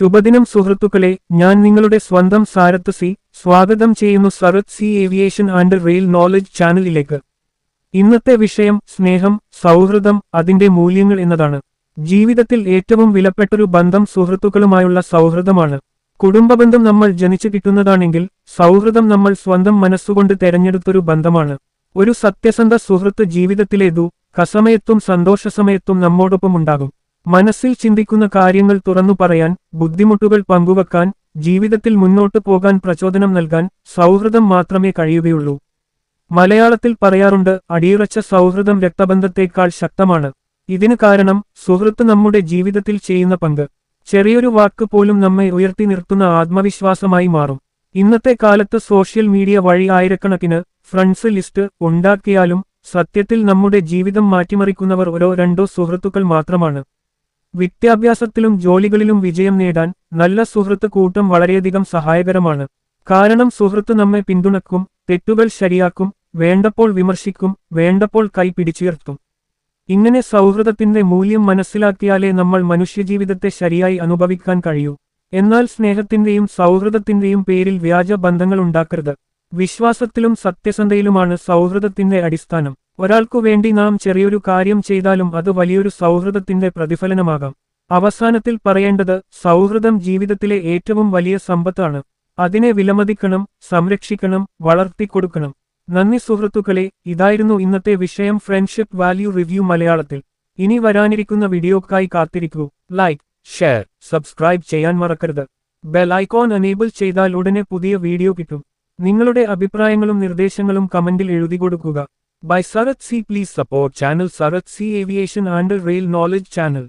ശുഭദിനം സുഹൃത്തുക്കളെ ഞാൻ നിങ്ങളുടെ സ്വന്തം സാരത്ത് സി. സ്വാഗതം ചെയ്യുന്നു Sarath C aviation and rail knowledge ചാനലിലേക്ക്. ഇന്നത്തെ വിഷയം സ്നേഹം സൗഹൃദം അതിന്റെ മൂല്യങ്ങൾ എന്നതാണ്. ജീവിതത്തിൽ ഏറ്റവും വിലപ്പെട്ടൊരു ബന്ധം സുഹൃത്തുക്കളുമായുള്ള സൗഹൃദമാണ്. കുടുംബബന്ധം നമ്മൾ ജനിച്ചു കിട്ടുന്നതാണെങ്കിൽ സൗഹൃദം നമ്മൾ സ്വന്തം മനസ്സുകൊണ്ട് തെരഞ്ഞെടുത്തൊരു ബന്ധമാണ്. ഒരു സത്യസന്ധ സുഹൃത്ത് ജീവിതത്തിലേതു കസമയത്തും സന്തോഷസമയത്തും നമ്മോടൊപ്പം ഉണ്ടാകും മനസ്സിൽ ചിന്തിക്കുന്ന കാര്യങ്ങൾ തുറന്നു പറയാൻ ബുദ്ധിമുട്ടുകൾ പങ്കുവെക്കാൻ ജീവിതത്തിൽ മുന്നോട്ടു പോകാൻ പ്രചോദനം നൽകാൻ സൗഹൃദം മാത്രമേ കഴിയുകയുള്ളൂ. മലയാളത്തിൽ പറയാറുണ്ട് അടിയുറച്ച സൗഹൃദം രക്തബന്ധത്തേക്കാൾ ശക്തമാണ്. ഇതിന് കാരണം സുഹൃത്ത് നമ്മുടെ ജീവിതത്തിൽ ചെയ്യുന്ന പങ്ക്. ചെറിയൊരു വാക്ക് പോലും നമ്മെ ഉയർത്തി നിർത്തുന്ന ആത്മവിശ്വാസമായി മാറും. ഇന്നത്തെ കാലത്ത് സോഷ്യൽ മീഡിയ വഴി ആയിരക്കണക്കിന് ഫ്രണ്ട്സ് ലിസ്റ്റ് ഉണ്ടാക്കിയാലും സത്യത്തിൽ നമ്മുടെ ജീവിതം മാറ്റിമറിക്കുന്നവർ ഓരോ രണ്ടോ സുഹൃത്തുക്കൾ മാത്രമാണ്. വിദ്യാഭ്യാസത്തിലും ജോലികളിലും വിജയം നേടാൻ നല്ല സുഹൃത്ത് കൂട്ടം വളരെയധികം സഹായകരമാണ്. കാരണം സുഹൃത്ത് നമ്മെ പിന്തുണക്കും തെറ്റുകൾ ശരിയാക്കും വേണ്ടപ്പോൾ വിമർശിക്കും വേണ്ടപ്പോൾ കൈ പിടിച്ചുയർത്തും. ഇങ്ങനെ സൗഹൃദത്തിന്റെ മൂല്യം മനസ്സിലാക്കിയാലേ നമ്മൾ മനുഷ്യജീവിതത്തെ ശരിയായി അനുഭവിക്കാൻ കഴിയൂ. എന്നാൽ സ്നേഹത്തിന്റെയും സൗഹൃദത്തിന്റെയും പേരിൽ വ്യാജ ബന്ധങ്ങൾ ഉണ്ടാക്കരുത്. വിശ്വാസത്തിലും സത്യസന്ധയിലുമാണ് സൗഹൃദത്തിന്റെ അടിസ്ഥാനം. ഒരാൾക്കു വേണ്ടി നാം ചെറിയൊരു കാര്യം ചെയ്താലും അത് വലിയൊരു സൗഹൃദത്തിന്റെ പ്രതിഫലനമാകാം. അവസാനത്തിൽ പറയേണ്ടത് സൗഹൃദം ജീവിതത്തിലെ ഏറ്റവും വലിയ സമ്പത്താണ്. അതിനെ വിലമതിക്കണം സംരക്ഷിക്കണം വളർത്തിക്കൊടുക്കണം. നന്ദി സുഹൃത്തുക്കളെ ഇതായിരുന്നു ഇന്നത്തെ വിഷയം ഫ്രണ്ട്ഷിപ്പ് വാല്യൂ റിവ്യൂ മലയാളത്തിൽ. ഇനി വരാനിരിക്കുന്ന വീഡിയോക്കായി കാത്തിരിക്കൂ. ലൈക്ക് ഷെയർ സബ്സ്ക്രൈബ് ചെയ്യാൻ മറക്കരുത്. ബെൽ ഐക്കോൺ എനേബിൾ ചെയ്താൽ ഉടനെ പുതിയ വീഡിയോ കിട്ടും. നിങ്ങളുടെ അഭിപ്രായങ്ങളും നിർദ്ദേശങ്ങളും കമന്റിൽ എഴുതി കൊടുക്കുക. by Sarat C. Please support channel Sarat C Aviation and Rail Knowledge Channel.